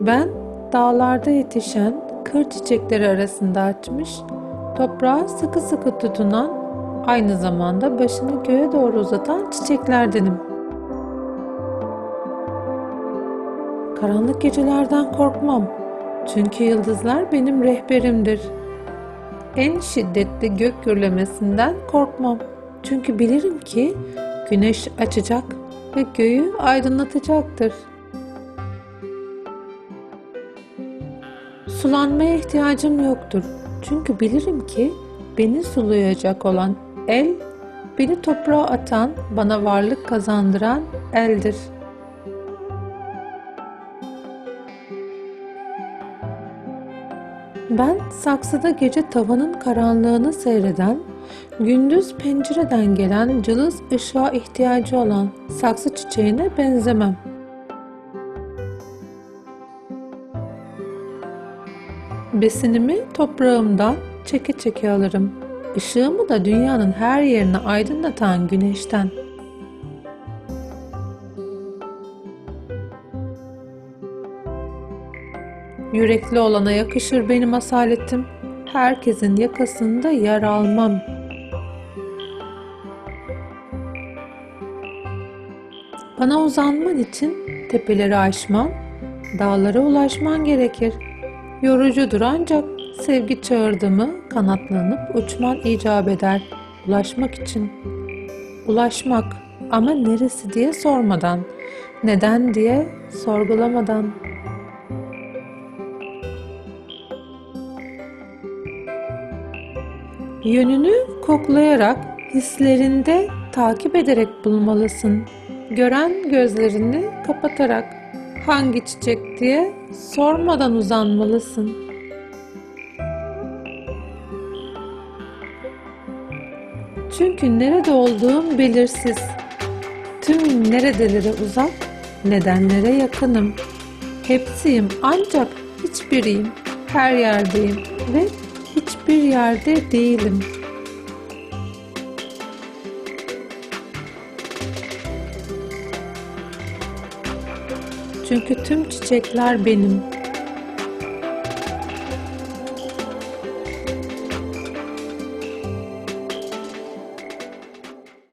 Ben dağlarda yetişen kır çiçekleri arasında açmış, toprağa sıkı sıkı tutunan, aynı zamanda başını göğe doğru uzatan çiçeklerdenim. Karanlık gecelerden korkmam. Çünkü yıldızlar benim rehberimdir. En şiddetli gök gürlemesinden korkmam. Çünkü bilirim ki güneş açacak ve göğü aydınlatacaktır. Sulanmaya ihtiyacım yoktur. Çünkü bilirim ki beni sulayacak olan el, beni toprağa atan, bana varlık kazandıran eldir. Ben saksıda gece tavanın karanlığını seyreden, gündüz pencereden gelen cılız ışığa ihtiyacı olan saksı çiçeğine benzemem. Besinimi toprağımdan çeke çeke alırım. Işığımı da dünyanın her yerini aydınlatan güneşten. Yürekli olana yakışır benim asaletim. Herkesin yakasında yer almam. Bana uzanman için tepeleri aşman, dağlara ulaşman gerekir. Yorucudur ancak sevgi çağırdı mı kanatlanıp uçman icap eder ulaşmak için. Ulaşmak ama neresi diye sormadan, neden diye sorgulamadan. Yönünü koklayarak, hislerinde takip ederek bulmalısın. Gören gözlerini kapatarak hangi çiçek diye sormadan uzanmalısın. Çünkü nerede olduğum belirsiz. Tüm neredelere uzak, nedenlere yakınım. Hepsiyim ancak hiçbiriyim. Her yerdeyim ve hiçbir yerde değilim. Çünkü tüm çiçekler benim.